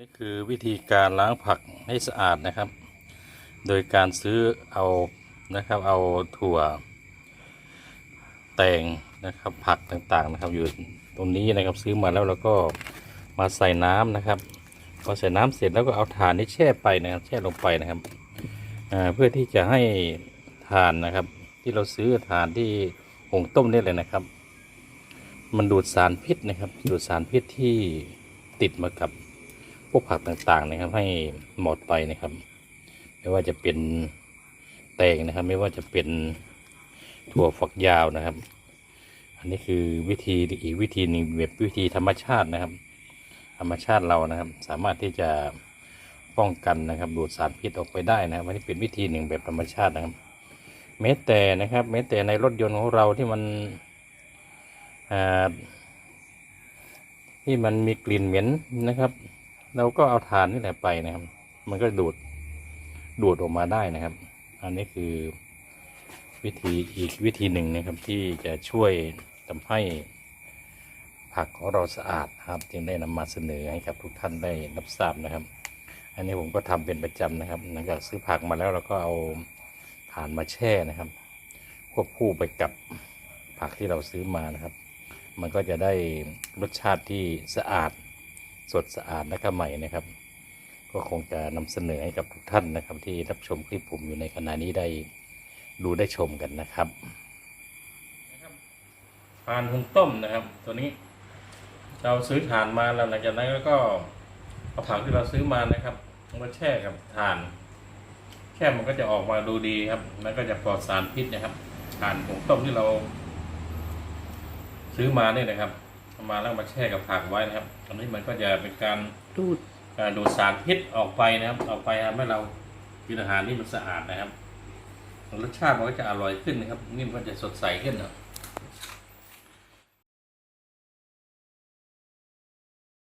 นี่คือวิธีการล้างผักให้สะอาดนะครับ โดยการซื้อเอานะครับเอาถั่ว แตงนะครับผักต่างๆนะครับ อยู่ตรงนี้นะครับซื้อมาแล้วเราก็มาใส่น้ำนะครับพอใส่น้ำเสร็จแล้วก็เอาถ่านที่แช่ไปนะครับแช่ลงไปนะครับเพื่อที่จะให้ถ่านนะครับ ที่เราซื้อถ่านที่หุงต้มนี่เลยนะครับ มันดูดสารพิษนะครับ ดูดสารพิษที่ติดมากับ พวกผักต่างๆนะครับ ให้หมดไปนะครับ ไม่ว่าจะเป็นแตงนะครับ ไม่ว่าจะเป็นถั่วฝักยาวนะครับ อันนี้คือวิธีอีกวิธีหนึ่งแบบวิธีธรรมชาตินะครับ ธรรมชาติเรานะครับ สามารถที่จะป้องกันนะครับ ดูดสารพิษออกไปได้นะครับอันนี้เป็นวิธีหนึ่งแบบธรรมชาตินะครับแม้แต่นะครับแม้แต่ในรถยนต์ของเราที่มันที่มันมีกลิ่นเหม็นนะครับ เราก็เอาถ่านนี่แหละไปนะครับ มันก็ดูดดูดออกมาได้นะครับ อันนี้คือวิธีอีกวิธีหนึ่งนะครับที่จะช่วยทำให้ผักของเราสะอาดนะครับ จึงได้นำมาเสนอให้กับทุกท่านได้รับทราบนะครับ อันนี้ผมก็ทำเป็นประจำนะครับหลังจากซื้อผักมาแล้วเราก็เอาถ่านมาแช่นะครับ ควบคู่ไปกับผักที่เราซื้อมานะครับ มันก็จะได้รสชาติที่สะอาด สดสะอาดและก็ใหม่นะครับ ก็คงจะนำเสนอให้กับทุกท่านนะครับ ที่รับชมคลิปผมอยู่ในขณะนี้ได้ดูได้ชมกันนะครับทานหุงต้มนะครับ ตัวนี้เราซื้อถ่านมาแล้วหลังจากนั้นก็เอาผักที่เราซื้อมานะครับมาแช่กับถ่านแช่มันก็จะออกมาดูดีครับมันก็จะปลอดสารพิษนะครับ ถ่านหุงต้มที่เรา ซื้อมาเนี่ยนะครับ มาแล้วมาแช่กับผักไว้นะครับอันนี้มันก็จะเป็นการดูดอ่าดูดสารพิษออกไปนะครับ ออกไปทำให้เรากินอาหารนี่มันสะอาดนะครับรสชาติมันก็จะอร่อยขึ้นนะครับ นี่มันก็จะสดใสขึ้นนะ